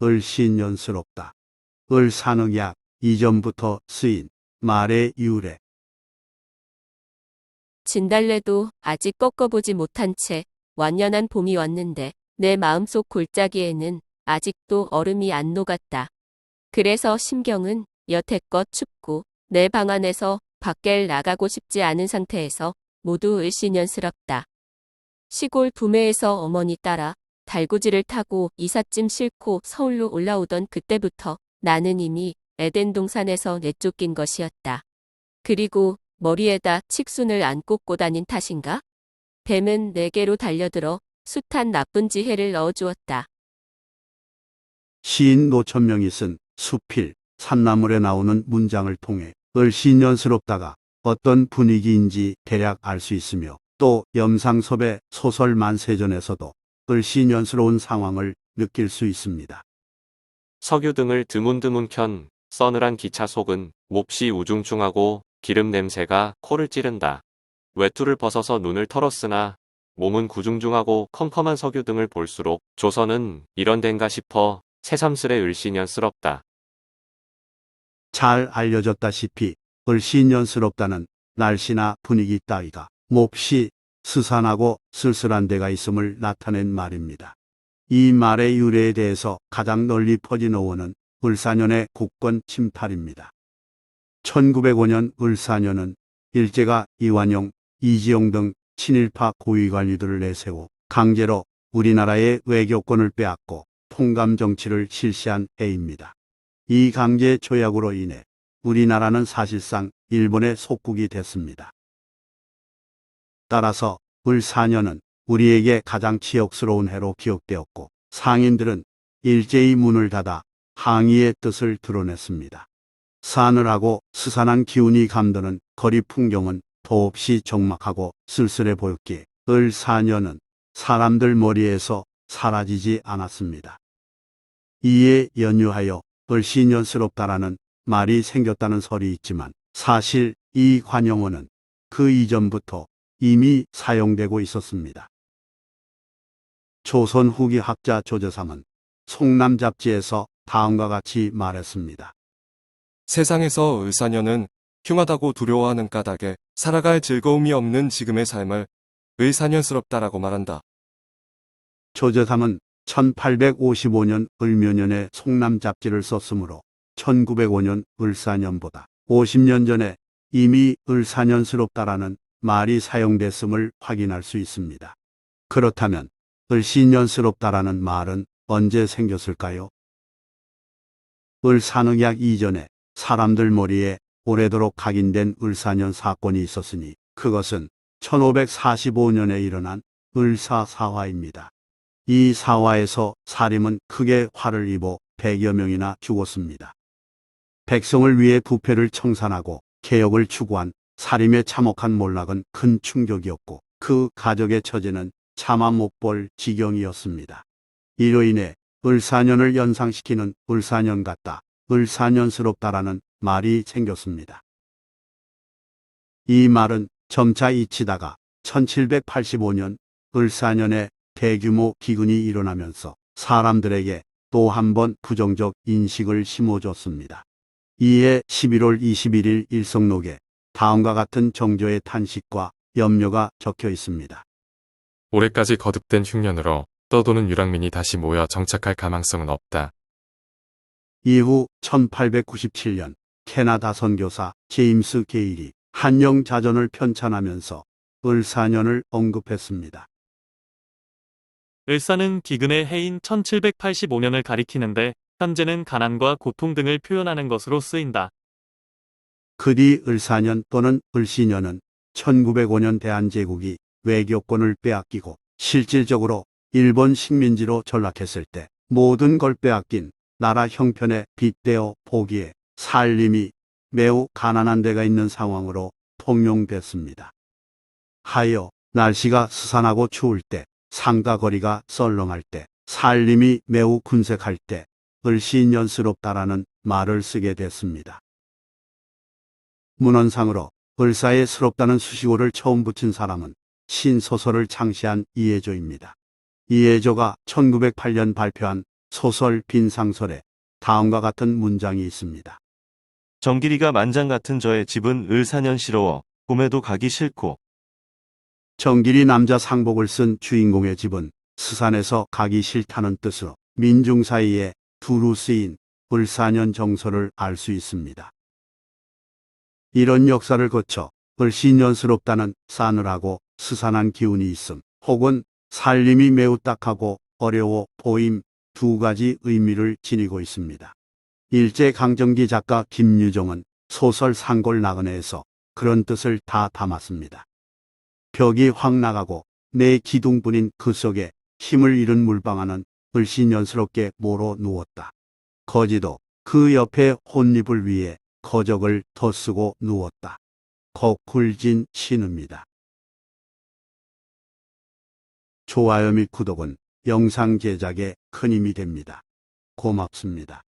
을신년스럽다. 을산응약 이전부터 쓰인 말의 유래. 진달래도 아직 꺾어보지 못한 채 완연한 봄이 왔는데 내 마음속 골짜기에는 아직도 얼음이 안 녹았다. 그래서 심경은 여태껏 춥고 내 방 안에서 밖을 나가고 싶지 않은 상태에서 모두 을씨년스럽다. 시골 부매에서 어머니 따라 달구지를 타고 이삿짐 싣고 서울로 올라오던 그때부터 나는 이미 에덴 동산에서 내쫓긴 것이었다. 그리고 머리에다 칙순을 안 꽂고 다닌 탓인가? 뱀은 내게로 달려들어 숱한 나쁜 지혜를 넣어주었다. 시인 노천명이 쓴 수필 산나물에 나오는 문장을 통해 을신년스럽다가 어떤 분위기인지 대략 알 수 있으며 또 염상섭의 소설 만세전에서도 을신년스러운 상황을 느낄 수 있습니다. 석유 등을 드문드문 켠 서늘한 기차 속은 몹시 우중충하고 기름 냄새가 코를 찌른다. 외투를 벗어서 눈을 털었으나 몸은 구중중하고 컴컴한 석유 등을 볼수록 조선은 이런 덴가 싶어 새삼스레 을씨년스럽다. 잘 알려졌다시피 을신년스럽다는 날씨나 분위기 따위가 몹시 스산하고 쓸쓸한 데가 있음을 나타낸 말입니다. 이 말의 유래에 대해서 가장 널리 퍼진 어원은 을사년의 국권 침탈입니다. 1905년 을사년은 일제가 이완용, 이지용 등 친일파 고위 관리들을 내세워 강제로 우리나라의 외교권을 빼앗고 통감 정치를 실시한 해입니다. 이 강제 조약으로 인해 우리나라는 사실상 일본의 속국이 됐습니다. 따라서 을사년은 우리에게 가장 치욕스러운 해로 기억되었고 상인들은 일제히 문을 닫아 항의의 뜻을 드러냈습니다. 사늘하고 스산한 기운이 감도는 거리 풍경은 더없이 적막하고 쓸쓸해 보였기에 을사년은 사람들 머리에서 사라지지 않았습니다. 이에 연유하여 을신년스럽다라는 말이 생겼다는 설이 있지만 사실 이 관용어는 그 이전부터 이미 사용되고 있었습니다. 조선 후기 학자 조재삼은 송남 잡지에서 다음과 같이 말했습니다. 세상에서 을사년은 흉하다고 두려워하는 까닭에 살아갈 즐거움이 없는 지금의 삶을 을사년스럽다라고 말한다. 조재삼은 1855년 을묘년에 송남 잡지를 썼으므로 1905년 을사년보다 50년 전에 이미 을사년스럽다라는 말이 사용됐음을 확인할 수 있습니다. 그렇다면 을신년스럽다라는 말은 언제 생겼을까요? 을산응약 이전에 사람들 머리에 오래도록 각인된 을사년 사건이 있었으니 그것은 1545년에 일어난 을사사화입니다. 이 사화에서 사림은 크게 화를 입어 100여 명이나 죽었습니다. 백성을 위해 부패를 청산하고 개혁을 추구한 사림의 참혹한 몰락은 큰 충격이었고 그 가족의 처지는 차마 못 볼 지경이었습니다. 이로 인해 을사년을 연상시키는 을사년 같다, 을사년스럽다라는 말이 생겼습니다. 이 말은 점차 잊히다가 1785년 을사년에 대규모 기근이 일어나면서 사람들에게 또 한 번 부정적 인식을 심어줬습니다. 이에 11월 21일 일성록에 다음과 같은 정조의 탄식과 염려가 적혀 있습니다. 올해까지 거듭된 흉년으로 떠도는 유랑민이 다시 모여 정착할 가망성은 없다. 이후 1897년 캐나다 선교사 제임스 게일이 한영 자전을 편찬하면서 을사년을 언급했습니다. 을사는 기근의 해인 1785년을 가리키는데 현재는 가난과 고통 등을 표현하는 것으로 쓰인다. 그 뒤 을사년 또는 을시년은 1905년 대한제국이 외교권을 빼앗기고 실질적으로 일본 식민지로 전락했을 때 모든 걸 빼앗긴 나라 형편에 빗대어 보기에 살림이 매우 가난한 데가 있는 상황으로 통용됐습니다. 하여 날씨가 스산하고 추울 때 상가거리가 썰렁할 때 살림이 매우 군색할 때 을시년스럽다라는 말을 쓰게 됐습니다. 문헌상으로 을사에 스럽다는 수식어를 처음 붙인 사람은 신소설을 창시한 이해조입니다. 이해조가 1908년 발표한 소설 빈상설에 다음과 같은 문장이 있습니다. 정길이가 만장 같은 저의 집은 을사년스러워 꿈에도 가기 싫고 정길이 남자 상복을 쓴 주인공의 집은 스산에서 가기 싫다는 뜻으로 민중 사이에 두루 쓰인 을사년 정서를 알 수 있습니다. 이런 역사를 거쳐 을신년스럽다는 싸늘하고 스산한 기운이 있음 혹은 살림이 매우 딱하고 어려워 보임 두 가지 의미를 지니고 있습니다. 일제 강점기 작가 김유정은 소설 상골 나그네에서 그런 뜻을 다 담았습니다. 벽이 확 나가고 내 기둥뿐인 그 속에 힘을 잃은 물방아는 을신연스럽게 모로 누웠다. 거지도 그 옆에 혼잎을 위해 거적을 덧쓰고 누웠다. 거굴진 신입니다. 좋아요 및 구독은 영상 제작에 큰 힘이 됩니다. 고맙습니다.